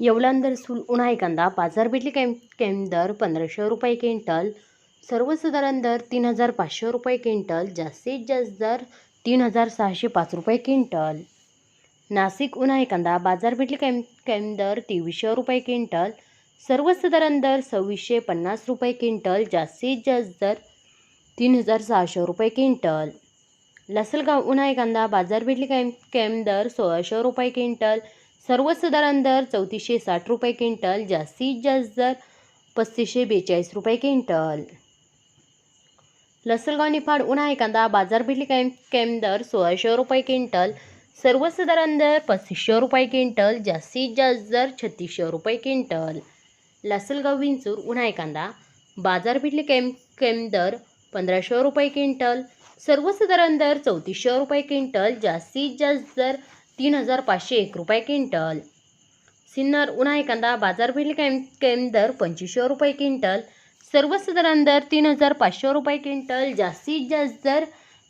येवलांदर सुल उन्हाळी कांदा बाजारपेठली कॅम कॅम दर पंधराशे रुपये क्विंटल. सर्वसाधारण दर तीन हजार पाचशे रुपये क्विंटल जास्तीत जास्त दर तीन हजार सहाशे पाच रुपये क्विंटल. नाशिक उन्हाळी कांदा बाजारपेठली कॅम कॅम दर तेवीसशे रुपये क्विंटल. सर्वसाधारण दर सव्वीसशे पन्नास रुपये क्विंटल जास्तीत जास्त दर तीन हजार सहाशे रुपये क्विंटल. लसलगाव उन्हाळी कांदा बाजारपेठली कॅम कॅम दर सोळाशे रुपये क्विंटल. सर्वसाधारण दर चौतीसशे साठ रुपये क्विंटल जास्तीत जास्त दर पस्तीसशे बेचाळीस रुपये क्विंटल. लसलगाव निफाड उन्हाळी कांदा बाजारपेठली कॅम कॅम दर सोळाशे रुपये क्विंटल सर्वसाधारण दर पस्तीसशे रुपये क्विंटल जास्तीत जास्त दर छत्तीसशे रुपये क्विंटल. लसलगाव विंचूर उन्हाळी कांदा बाजारपेठली कॅम कॅम दर पंधराशे रुपये क्विंटल सर्वसाधारण दर चौतीसशे रुपये क्विंटल जास्तीत जास्त दर तीन हजार पाचशे एक रुपये क्विंटल. सिन्नर उन्हाळी कांदा बाजारपेठ कॅम केम दर पंचवीसशे रुपये क्विंटल. सर्वसाधारण दर तीन हजार पाचशे रुपये क्विंटल. जास्तीत जास्त दर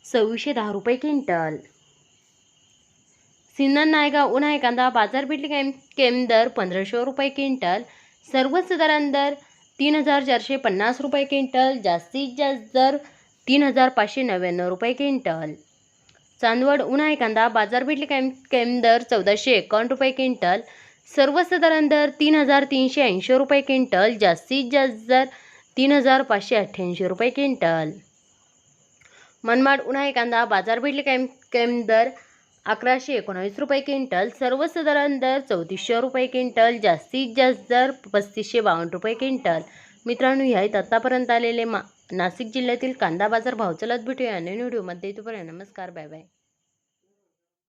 सव्वीसशे दहा रुपये क्विंटल. सिन्नर नायगाव उन्हाळी कांदा बाजारपेठ कॅम केम दर पंधराशे रुपये क्विंटल. सर्वसाधारण दर तीन हजार चारशे पन्नास रुपये क्विंटल. जास्तीत जास्त दर तीन हजार पाचशे नव्याण्णव रुपये क्विंटल. चांदवड उन्हाळी कांदा बाजारपेठली कॅम कॅम दर चौदाशे एकावन्न रुपये क्विंटल. सर्वसाधारण दर तीन हजार तीनशे ऐंशी रुपये क्विंटल जास्तीत जास्त दर तीन हजार पाचशे अठ्ठ्याऐंशी रुपये क्विंटल. मनमाड उन्हाळी कांदा बाजारपेठली कॅम कॅम दर अकराशे एकोणावीस रुपये क्विंटल. सर्वसाधारण दर चौतीसशे रुपये क्विंटल जास्तीत जास्त दर पस्तीसशे बावन्न रुपये क्विंटल. मित्रांनो ह्या आहेत आत्तापर्यंत आलेले मा नाशिक जिल्ह्यातील कांदा बाजार भाव चलत भेटूया. नवीन व्हिडिओमध्ये तोपर्यंत नमस्कार बाय बाय.